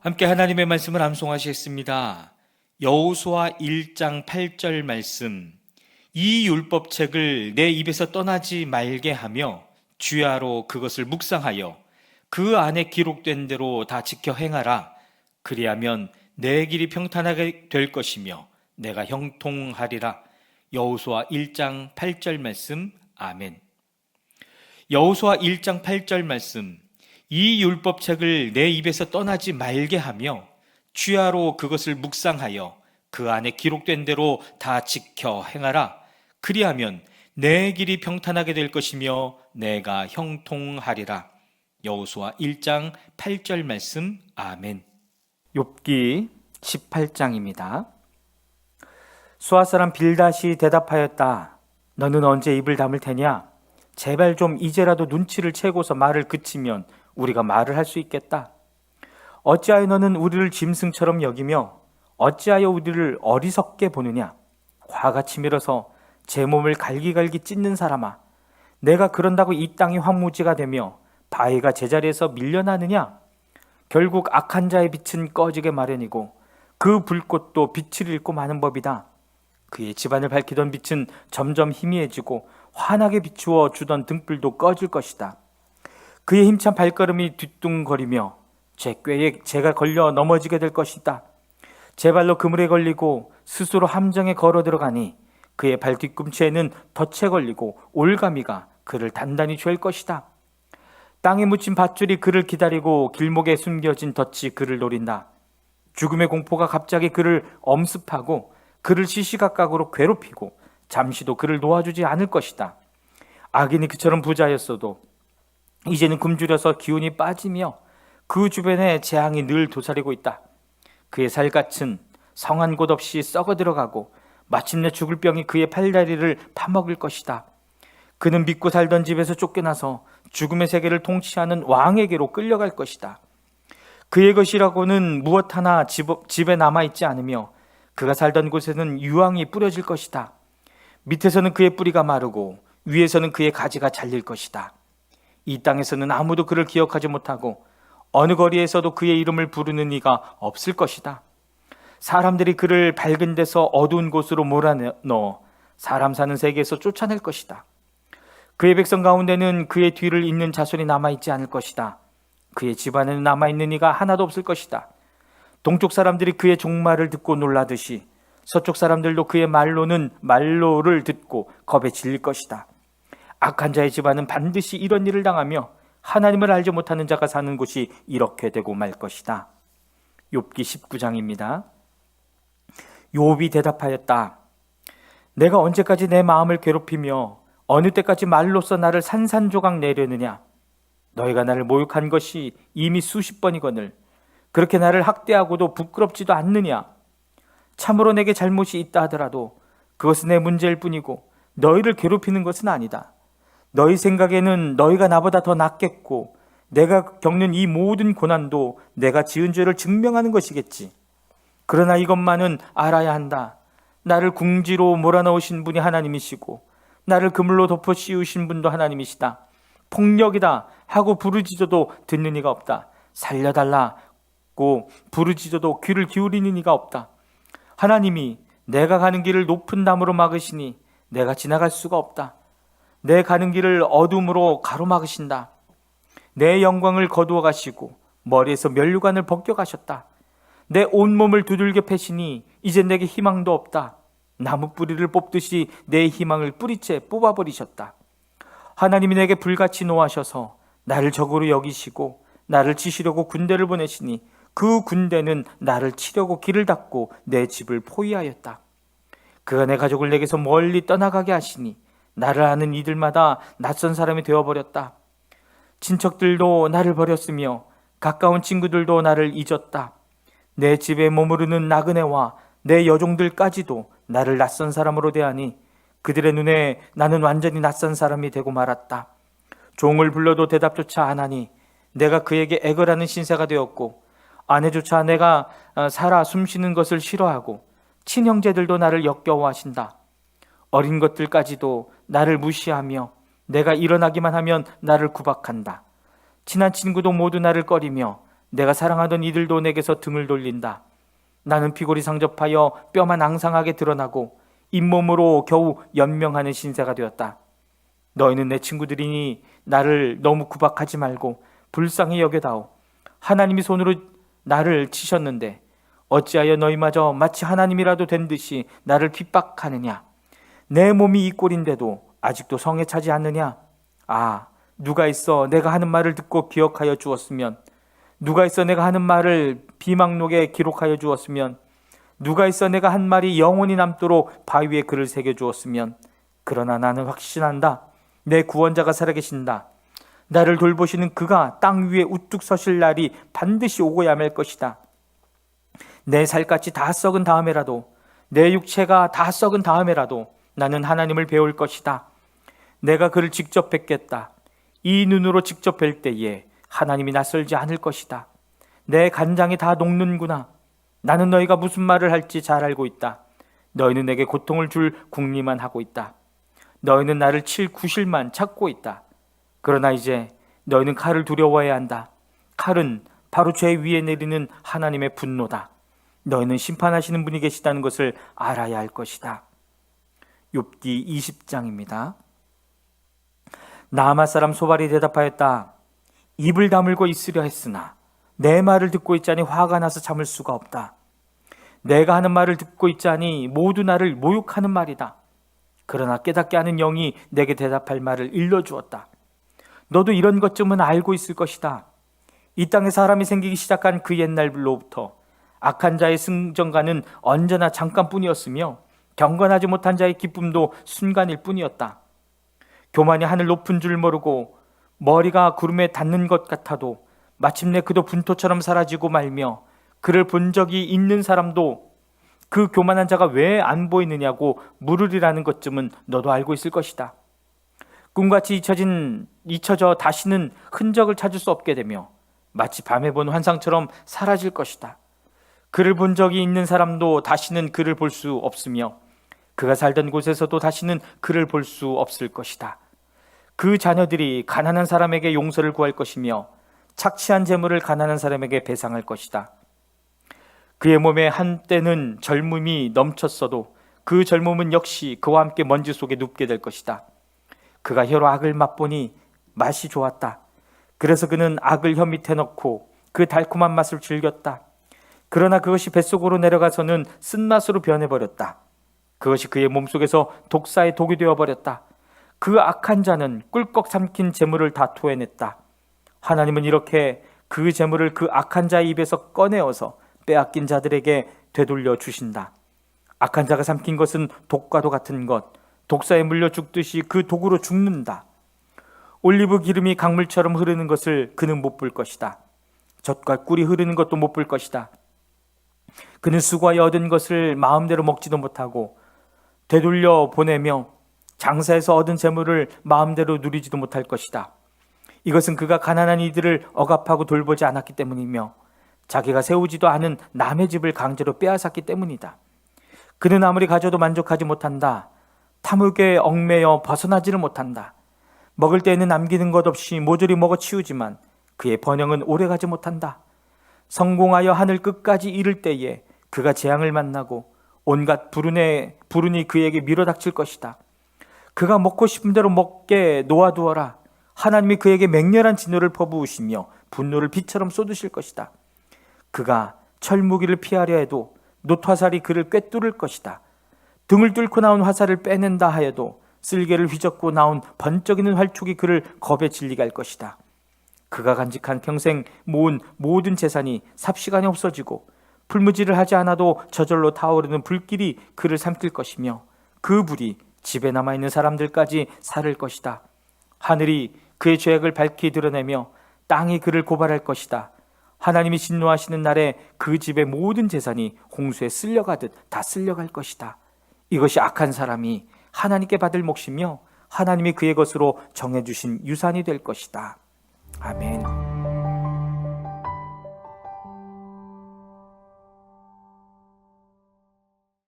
함께 하나님의 말씀을 암송하시겠습니다. 여호수아 1장 8절 말씀. 이 율법책을 내 입에서 떠나지 말게 하며 주야로 그것을 묵상하여 그 안에 기록된 대로 다 지켜 행하라. 그리하면 내 길이 평탄하게 될 것이며 내가 형통하리라. 여호수아 1장 8절 말씀. 아멘. 여호수아 1장 8절 말씀. 이 율법책을 내 입에서 떠나지 말게 하며 주야로 그것을 묵상하여 그 안에 기록된 대로 다 지켜 행하라. 그리하면 내 길이 평탄하게 될 것이며 내가 형통하리라. 여호수아 1장 8절 말씀. 아멘. 욥기 18장입니다. 수아 사람 빌닷이 대답하였다. 너는 언제 입을 다물 테냐? 제발 좀 이제라도 눈치를 채고서 말을 그치면 우리가 말을 할 수 있겠다. 어찌하여 너는 우리를 짐승처럼 여기며 어찌하여 우리를 어리석게 보느냐? 화가 치밀어서 제 몸을 갈기갈기 찢는 사람아, 내가 그런다고 이 땅이 황무지가 되며 바위가 제자리에서 밀려나느냐? 결국 악한 자의 빛은 꺼지게 마련이고 그 불꽃도 빛을 잃고 마는 법이다. 그의 집안을 밝히던 빛은 점점 희미해지고 환하게 비추어 주던 등불도 꺼질 것이다. 그의 힘찬 발걸음이 뒤뚱거리며 제 꾀에 제가 걸려 넘어지게 될 것이다. 제 발로 그물에 걸리고 스스로 함정에 걸어 들어가니 그의 발 뒤꿈치에는 덫에 걸리고 올가미가 그를 단단히 죄일 것이다. 땅에 묻힌 밧줄이 그를 기다리고 길목에 숨겨진 덫이 그를 노린다. 죽음의 공포가 갑자기 그를 엄습하고 그를 시시각각으로 괴롭히고 잠시도 그를 놓아주지 않을 것이다. 악인이 그처럼 부자였어도 이제는 굶주려서 기운이 빠지며 그 주변에 재앙이 늘 도사리고 있다. 그의 살갗은 성한 곳 없이 썩어 들어가고 마침내 죽을 병이 그의 팔다리를 파먹을 것이다. 그는 믿고 살던 집에서 쫓겨나서 죽음의 세계를 통치하는 왕에게로 끌려갈 것이다. 그의 것이라고는 무엇 하나 집, 집에 남아있지 않으며 그가 살던 곳에는 유황이 뿌려질 것이다. 밑에서는 그의 뿌리가 마르고 위에서는 그의 가지가 잘릴 것이다. 이 땅에서는 아무도 그를 기억하지 못하고 어느 거리에서도 그의 이름을 부르는 이가 없을 것이다. 사람들이 그를 밝은 데서 어두운 곳으로 몰아넣어 사람 사는 세계에서 쫓아낼 것이다. 그의 백성 가운데는 그의 뒤를 잇는 자손이 남아있지 않을 것이다. 그의 집안에는 남아있는 이가 하나도 없을 것이다. 동쪽 사람들이 그의 종말을 듣고 놀라듯이 서쪽 사람들도 그의 말로는 말로를 듣고 겁에 질릴 것이다. 악한 자의 집안은 반드시 이런 일을 당하며 하나님을 알지 못하는 자가 사는 곳이 이렇게 되고 말 것이다. 욥기 19장입니다. 욥이 대답하였다. 내가 언제까지 내 마음을 괴롭히며 어느 때까지 말로써 나를 산산조각 내려느냐? 너희가 나를 모욕한 것이 이미 수십 번이거늘 그렇게 나를 학대하고도 부끄럽지도 않느냐? 참으로 내게 잘못이 있다 하더라도 그것은 내 문제일 뿐이고 너희를 괴롭히는 것은 아니다. 너희 생각에는 너희가 나보다 더 낫겠고 내가 겪는 이 모든 고난도 내가 지은 죄를 증명하는 것이겠지. 그러나 이것만은 알아야 한다. 나를 궁지로 몰아넣으신 분이 하나님이시고 나를 그물로 덮어 씌우신 분도 하나님이시다. 폭력이다 하고 부르짖어도 듣는 이가 없다. 살려달라고 부르짖어도 귀를 기울이는 이가 없다. 하나님이 내가 가는 길을 높은 담으로 막으시니 내가 지나갈 수가 없다. 내 가는 길을 어둠으로 가로막으신다. 내 영광을 거두어 가시고 머리에서 면류관을 벗겨 가셨다. 내 온몸을 두들겨 패시니 이제 내게 희망도 없다. 나무 뿌리를 뽑듯이 내 희망을 뿌리채 뽑아 버리셨다. 하나님이 내게 불같이 노하셔서 나를 적으로 여기시고 나를 치시려고 군대를 보내시니 그 군대는 나를 치려고 길을 닫고 내 집을 포위하였다. 그가 내 가족을 내게서 멀리 떠나가게 하시니 나를 아는 이들마다 낯선 사람이 되어버렸다. 친척들도 나를 버렸으며 가까운 친구들도 나를 잊었다. 내 집에 머무르는 나그네와 내 여종들까지도 나를 낯선 사람으로 대하니 그들의 눈에 나는 완전히 낯선 사람이 되고 말았다. 종을 불러도 대답조차 안 하니 내가 그에게 애걸하는 신세가 되었고 아내조차 내가 어, 살아 숨쉬는 것을 싫어하고 친형제들도 나를 역겨워하신다. 어린 것들까지도 나를 무시하며 내가 일어나기만 하면 나를 구박한다. 친한 친구도 모두 나를 꺼리며 내가 사랑하던 이들도 내게서 등을 돌린다. 나는 피골이 상접하여 뼈만 앙상하게 드러나고 잇몸으로 겨우 연명하는 신세가 되었다. 너희는 내 친구들이니 나를 너무 구박하지 말고 불쌍히 여겨다오. 하나님이 손으로 나를 치셨는데 어찌하여 너희마저 마치 하나님이라도 된 듯이 나를 핍박하느냐? 내 몸이 이 꼴인데도 아직도 성에 차지 않느냐? 아, 누가 있어 내가 하는 말을 듣고 기억하여 주었으면 누가 있어 내가 하는 말을 비망록에 기록하여 주었으면 누가 있어 내가 한 말이 영원히 남도록 바위에 글을 새겨 주었으면 그러나 나는 확신한다. 내 구원자가 살아계신다. 나를 돌보시는 그가 땅 위에 우뚝 서실 날이 반드시 오고야 말 것이다. 내 살갗이 다 썩은 다음에라도 내 육체가 다 썩은 다음에라도 나는 하나님을 배울 것이다. 내가 그를 직접 뵙겠다. 이 눈으로 직접 뵐 때에 하나님이 낯설지 않을 것이다. 내 간장이 다 녹는구나. 나는 너희가 무슨 말을 할지 잘 알고 있다. 너희는 내게 고통을 줄 궁리만 하고 있다. 너희는 나를 칠 구실만 찾고 있다. 그러나 이제 너희는 칼을 두려워해야 한다. 칼은 바로 죄 위에 내리는 하나님의 분노다. 너희는 심판하시는 분이 계시다는 것을 알아야 할 것이다. 욥기 20장입니다. 나아마 사람 소발이 대답하였다. 입을 다물고 있으려 했으나 내 말을 듣고 있자니 화가 나서 참을 수가 없다. 내가 하는 말을 듣고 있자니 모두 나를 모욕하는 말이다. 그러나 깨닫게 하는 영이 내게 대답할 말을 일러주었다. 너도 이런 것쯤은 알고 있을 것이다. 이 땅에 사람이 생기기 시작한 그 옛날로부터 악한 자의 승전가는 언제나 잠깐뿐이었으며 경건하지 못한 자의 기쁨도 순간일 뿐이었다. 교만이 하늘 높은 줄 모르고 머리가 구름에 닿는 것 같아도 마침내 그도 분토처럼 사라지고 말며 그를 본 적이 있는 사람도 그 교만한 자가 왜 안 보이느냐고 물으리라는 것쯤은 너도 알고 있을 것이다. 꿈같이 잊혀진 잊혀져 다시는 흔적을 찾을 수 없게 되며 마치 밤에 본 환상처럼 사라질 것이다. 그를 본 적이 있는 사람도 다시는 그를 볼 수 없으며 그가 살던 곳에서도 다시는 그를 볼 수 없을 것이다. 그 자녀들이 가난한 사람에게 용서를 구할 것이며 착취한 재물을 가난한 사람에게 배상할 것이다. 그의 몸에 한때는 젊음이 넘쳤어도 그 젊음은 역시 그와 함께 먼지 속에 눕게 될 것이다. 그가 혀로 악을 맛보니 맛이 좋았다. 그래서 그는 악을 혀 밑에 넣고 그 달콤한 맛을 즐겼다. 그러나 그것이 뱃속으로 내려가서는 쓴맛으로 변해버렸다. 그것이 그의 몸속에서 독사의 독이 되어 버렸다. 그 악한 자는 꿀꺽 삼킨 재물을 다 토해냈다. 하나님은 이렇게 그 재물을 그 악한 자의 입에서 꺼내어서 빼앗긴 자들에게 되돌려 주신다. 악한 자가 삼킨 것은 독과도 같은 것, 독사에 물려 죽듯이 그 독으로 죽는다. 올리브 기름이 강물처럼 흐르는 것을 그는 못 볼 것이다. 젖과 꿀이 흐르는 것도 못 볼 것이다. 그는 수고하여 얻은 것을 마음대로 먹지도 못하고 되돌려 보내며 장사에서 얻은 재물을 마음대로 누리지도 못할 것이다. 이것은 그가 가난한 이들을 억압하고 돌보지 않았기 때문이며 자기가 세우지도 않은 남의 집을 강제로 빼앗았기 때문이다. 그는 아무리 가져도 만족하지 못한다. 탐욕에 얽매여 벗어나지를 못한다. 먹을 때에는 남기는 것 없이 모조리 먹어 치우지만 그의 번영은 오래가지 못한다. 성공하여 하늘 끝까지 이를 때에 그가 재앙을 만나고 온갖 불운의 불운이 그에게 밀어닥칠 것이다. 그가 먹고 싶은 대로 먹게 놓아두어라. 하나님이 그에게 맹렬한 진노를 퍼부으시며 분노를 비처럼 쏟으실 것이다. 그가 철무기를 피하려 해도 놋화살이 그를 꿰뚫을 것이다. 등을 뚫고 나온 화살을 빼낸다 하여도 쓸개를 휘젓고 나온 번쩍이는 활촉이 그를 겁에 질리게 할 것이다. 그가 간직한 평생 모은 모든 재산이 삽시간에 없어지고 풀무지를 하지 않아도 저절로 타오르는 불길이 그를 삼킬 것이며 그 불이 집에 남아 있는 사람들까지 살을 것이다. 하늘이 그의 죄악을 밝히 드러내며 땅이 그를 고발할 것이다. 하나님이 진노하시는 날에 그 집의 모든 재산이 홍수에 쓸려가듯 다 쓸려갈 것이다. 이것이 악한 사람이 하나님께 받을 몫이며 하나님이 그의 것으로 정해주신 유산이 될 것이다. 아멘.